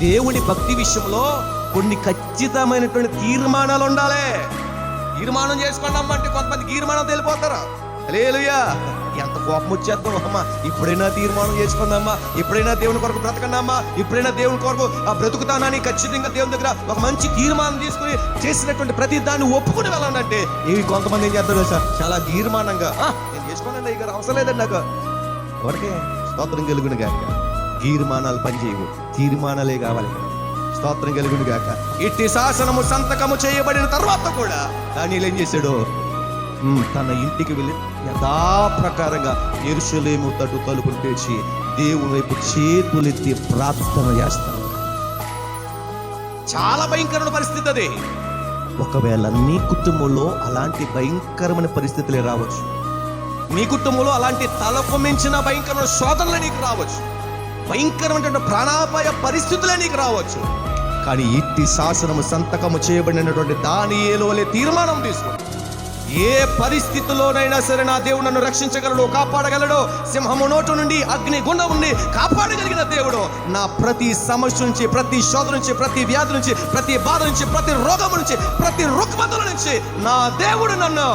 దేవుని భక్తి విషయంలో కొన్ని ఖచ్చితమైనటువంటి తీర్మానాలు ఉండాలి. తీర్మానం చేసుకున్నాం అంటే కొంతమంది తీర్మానం తెలిపోతారు. లేలుయా ఎంత కోపం వచ్చేద్దాం అమ్మా. ఇప్పుడైనా తీర్మానం చేసుకుందామా ఇప్పుడైనా దేవుని కొరకు బ్రతకండమ్మా ఇప్పుడైనా దేవుని కొరకు ఆ బ్రతుకుతానని ఖచ్చితంగా దేవుని దగ్గర ఒక మంచి తీర్మానం తీసుకుని చేసినటువంటి ప్రతి దాన్ని ఒప్పుకుని వెళ్ళాలంటే ఇవి కొంతమంది ఏం చేస్తారు సార్ చాలా తీర్మానంగా "ఆ, నేను చేసుకోనండి ఇక అవసరం లేదండి నాకు. ఒకటే స్తోత్రం కలుగును గాక. తీర్మానాలు పనిచేయవు. తీర్మానాలే కావాలి. స్తోత్రం కలుగును గాక. ఇట్టి శాసనము సంతకము చేయబడిన తర్వాత కూడా దానిలో ఏం చేశాడు తన ఇంటికి వెళ్ళి యథాప్రకారంగా ఎరుసలేము తట్టు తలుపులు తెచ్చి దేవుని వైపు చేతులెత్తి ప్రార్థన చేస్తాడు. చాలా భయంకరమైన పరిస్థితి అది. ఒకవేళ నీ కుటుంబంలో అలాంటి భయంకరమైన పరిస్థితులే రావచ్చు. నీ కుటుంబంలో అలాంటి తలకు మించిన భయంకరమైన శోధనలు నీకు రావచ్చు. భయంకరమైన ప్రాణాపాయ పరిస్థితులే నీకు రావచ్చు. కానీ ఇట్టి శాసనము సంతకము చేయబడినటువంటి దాని ఏలోలే తీర్మానం తీసుకుంటుంది ఏ పరిస్థితిలోనైనా సరే నా దేవుడు నన్ను రక్షించగలడు కాపాడగలడు సింహము నోటు నుండి అగ్ని గుండం నుండి కాపాడగలిగిన దేవుడు. నా ప్రతి సమస్య నుంచి ప్రతి శోధ నుంచి ప్రతి వ్యాధి నుంచి ప్రతి బాధ నుంచి ప్రతి రోగం నుంచి ప్రతి రుగ్మతుల నుంచి నా దేవుడు నన్ను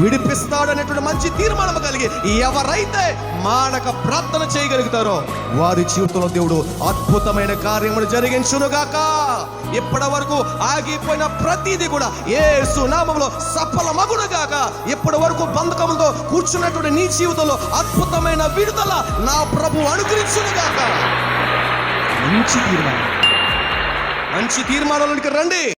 విడిపిస్తాడు అనేటువంటి మంచి తీర్మానం కలిగి ఎవరైతే మానక ప్రార్థన చేయగలుగుతారో వారి జీవితంలో దేవుడు అద్భుతమైన కార్యములు జరిగించునుగాక. ఇప్పటి వరకు ఆగిపోయిన ప్రతిదీ కూడా ఏ సునామంలో సఫలమగునుగాక ఇప్పటి వరకు బంధకములతో కూర్చున్నటువంటి నీ జీవితంలో అద్భుతమైన విడుదల నా ప్రభు అనుగ్రహించునుగాక మంచి తీర్మానం. మంచి తీర్మానాలకి రండి.